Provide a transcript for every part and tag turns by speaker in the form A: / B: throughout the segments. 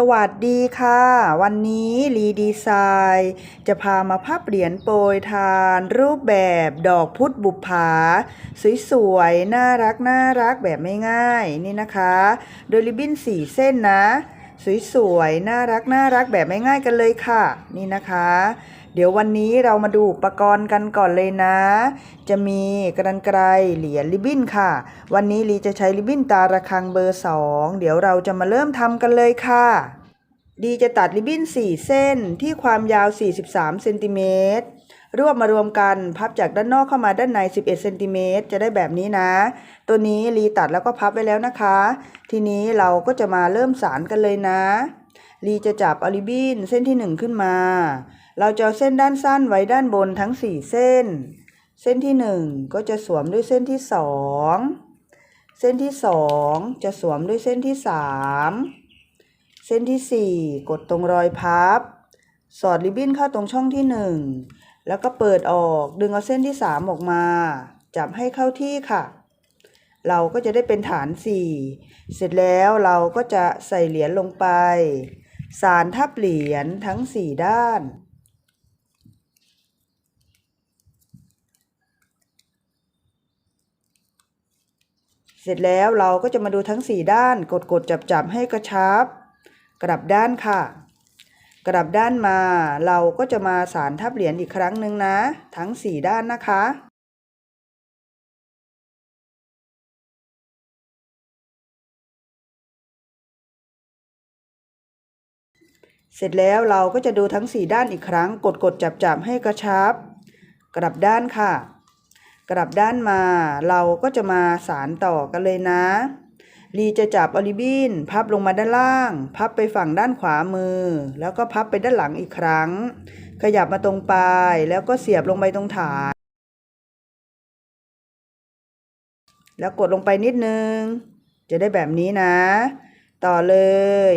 A: สวัสดีค่ะ วันนี้รีดีไซน์ จะพามาพับเหรียญโปรยทาน รูปแบบดอกพุธบุปผา สวยๆ น่ารักน่ารักแบบไม่ง่ายนี่นะคะ โดยริบบิ้นสี่เส้นนะ สวยๆ น่ารักน่ารักแบบไม่ง่ายกันเลยค่ะ นี่นะคะ เดี๋ยววันนี้เรามาดูอุปกรณ์กันก่อนเลยนะ จะมีกรรไกรเหรียญริบบิ้นค่ะ วันนี้ลีจะใช้ริบบิ้นตาระคังเบอร์ 2 เดี๋ยวเราจะมาเริ่มทำกันเลยค่ะ ดีจะตัดริบบิ้น 4 เส้นที่ความยาว 43 เซนติเมตร รวบมารวมกันพับจากด้านนอกเข้ามาด้านใน 11 เซนติเมตรจะได้แบบนี้นะ ตัวนี้ลีตัดแล้วก็พับไว้แล้วนะคะ ทีนี้เราก็จะมาเริ่มสารกันเลยนะลีจะจับอาริบบิ้นเส้นที่ 1 ขึ้นมา เราจะเอาเส้นด้านสั้นไว้ด้านบนทั้ง 4 เส้น เส้นที่ 1 ก็จะสวมด้วยเส้นที่ 2 เส้นที่ 2 จะสวมด้วยเส้นที่ 3 เส้นที่ 4 กดตรงรอยพับ สอดริบบิ้นเข้าตรงช่องที่ 1 แล้วก็เปิดออกดึงเอาเส้นที่ 3 ออกมา จับให้เข้าที่ค่ะ เราก็จะได้เป็นฐาน 4 เสร็จแล้วเราก็จะใส่เหรียญลงไป สารทับเหรียญทั้ง 4 ด้านเสร็จแล้วเราก็จะมาดูทั้ง 4 ด้านกดกดจับจับให้กระชับ กลับด้านค่ะ กลับด้านมาเราก็จะมาสารทับเหรียญอีกครั้งหนึ่งนะ ทั้ง 4 ด้านนะคะเสร็จแล้วเราก็จะดูทั้ง 4 ด้านอีกครั้ง กดกดจับจับให้กระชับ กลับด้านค่ะ กลับด้านมา เราก็จะมาสารต่อกันเลยนะ ลีจะจับอลิบินพับลงมาด้านล่าง พับไปฝั่งด้านขวามือ แล้วก็พับไปด้านหลังอีกครั้ง ขยับมาตรงปลายแล้วก็เสียบลงไปตรงฐาน แล้วกดลงไปนิดนึง จะได้แบบนี้นะ ต่อเลย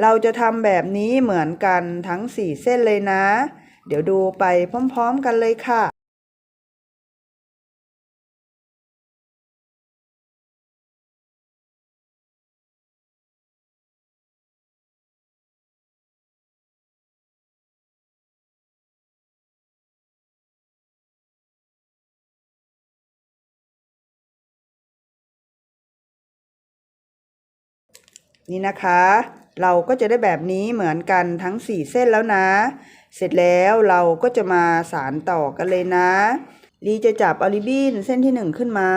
A: เราจะทำแบบนี้เหมือนกันทั้ง 4 เส้นเลยนะ เดี๋ยวดูไปพร้อม ๆ กันเลยค่ะ นี่นะคะ เราก็จะได้แบบนี้เหมือนกันทั้ง 4 เส้นแล้วนะ เสร็จแล้วเราก็จะมาสารต่อกันเลยนะลีจะจับอลิบินเส้นที่ 1 ขึ้นมา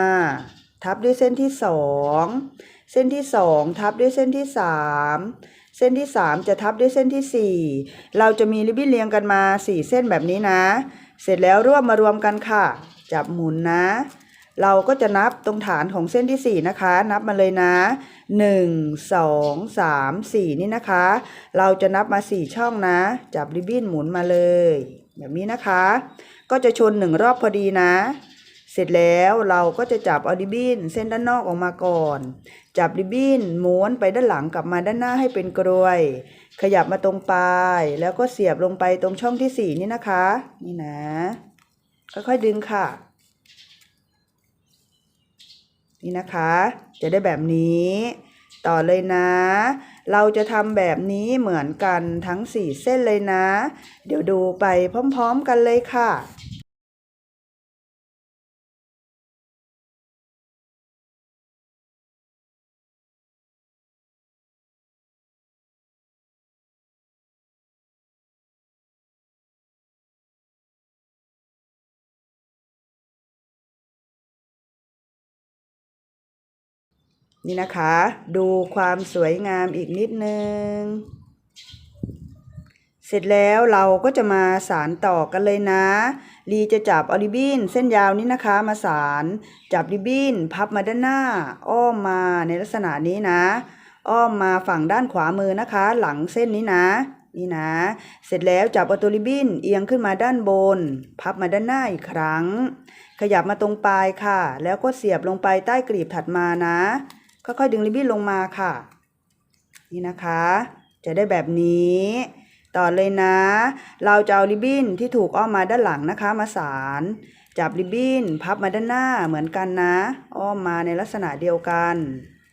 A: ทับด้วยเส้นที่ 2 เส้นที่ 2 ทับด้วยเส้นที่ 3 เส้นที่ 3 จะทับด้วยเส้นที่ 4 เราจะมีริบบิ้นเรียงกันมา 4 เส้นแบบนี้นะ เสร็จแล้วรวบมารวมกันค่ะ จับหมุนนะ เราก็จะนับตรงฐานของเส้นที่ 4 นะคะ นับมาเลยนะ 1 2 3 4 นี่นะคะ เราจะนับมา 4 ช่องนะ จับริบบิ้นหมุนมาเลย แบบนี้นะคะ ก็จะชน 1 รอบพอดีนะ เสร็จแล้วเราก็จะจับเอาริบบิ้นเส้นด้านนอกออกมาก่อน จับริบบิ้นม้วนไปด้านหลังกลับมาด้านหน้าให้เป็นกรวย ขยับมาตรงปลายแล้วก็เสียบลงไปตรงช่องที่ 4 นี่นะคะ นี่นะค่อยๆดึงค่ะ นี่นะคะ จะได้แบบนี้ ต่อเลยนะ เราจะทำแบบนี้เหมือนกันทั้ง 4 เส้นเลยนะ เดี๋ยวดูไปพร้อม ๆ กันเลยค่ะ นี่นะคะ ดูความสวยงามอีกนิดนึง เสร็จแล้วเราก็จะมาสารต่อกันเลยนะลีจะจับอลิบินเส้นยาวนี้นะคะมาสารจับริบินพับมาด้านหน้า อ้อมมาในลักษณะนี้นะ อ้อมมาฝั่งด้านขวามือนะคะ หลังเส้นนี้นะนี่นะ เสร็จแล้วจับเอาตัวริบบินเอียงขึ้นมาด้านบน พับมาด้านหน้าอีกครั้ง ขยับมาตรงปลายค่ะ แล้วก็เสียบลงไปใต้กลีบถัดมานะ ค่อยๆ ดึงริบบิ้นลงมาค่ะ นี่นะคะ จะได้แบบนี้ ต่อเลยนะ เราจะเอาริบบิ้นที่ถูกอ้อมมาด้านหลังนะคะ มาสารจับริบบิ้นพับมาด้านหน้าเหมือนกันนะ อ้อมมาในลักษณะเดียวกัน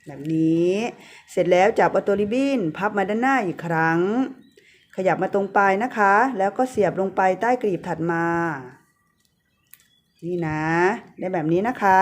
A: แบบนี้ เสร็จแล้วจับเอาตัวริบบิ้นพับมาด้านหน้าอีกครั้ง ขยับมาตรงปลายนะคะ แล้วก็เสียบลงไปใต้กรีบถัดมา นี่นะ ได้แบบนี้นะคะ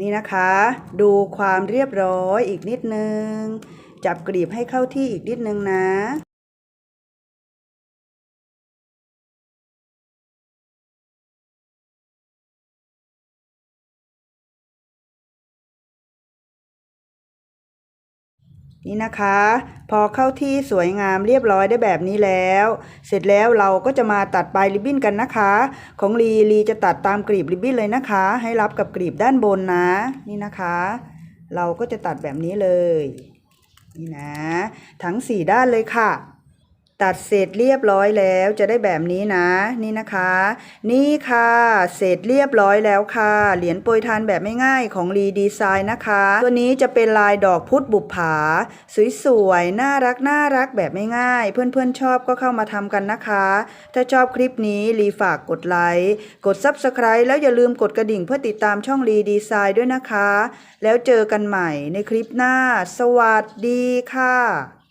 A: นี่นะคะ ดูความเรียบร้อยอีกนิดนึง จับกรีบให้เข้าที่อีกนิดนึงนะ นี่นะคะ พอเข้าที่สวยงามเรียบร้อยได้แบบนี้แล้ว เสร็จแล้วเราก็จะมาตัดปลายริบบิ้นกันนะคะ ของลีลีจะตัดตามกรีบริบบิ้นเลยนะคะ ให้รับกับกรีบด้านบนนะ นี่นะคะ เราก็จะตัดแบบนี้เลย นี่นะ ทั้งสี่ด้านเลยค่ะ ตัดเสร็จเรียบร้อยแล้วจะได้แบบนี้นะ นี่นะคะ นี่ค่ะ เสร็จเรียบร้อยแล้วค่ะ เหรียญโปรยทานแบบไม่ง่ายของรีดีไซน์นะคะ ตัวนี้จะเป็นลายดอกพุธบุปผา สวยๆ น่ารักน่ารักแบบไม่ง่าย เพื่อนๆชอบก็เข้ามาทำกันนะคะ ถ้าชอบคลิปนี้รีฝากกดไลค์กด Subscribe แล้วอย่าลืมกดกระดิ่งเพื่อติดตามช่องรีดีไซน์ด้วยนะคะ แล้วเจอกันใหม่ในคลิปหน้า สวัสดีค่ะ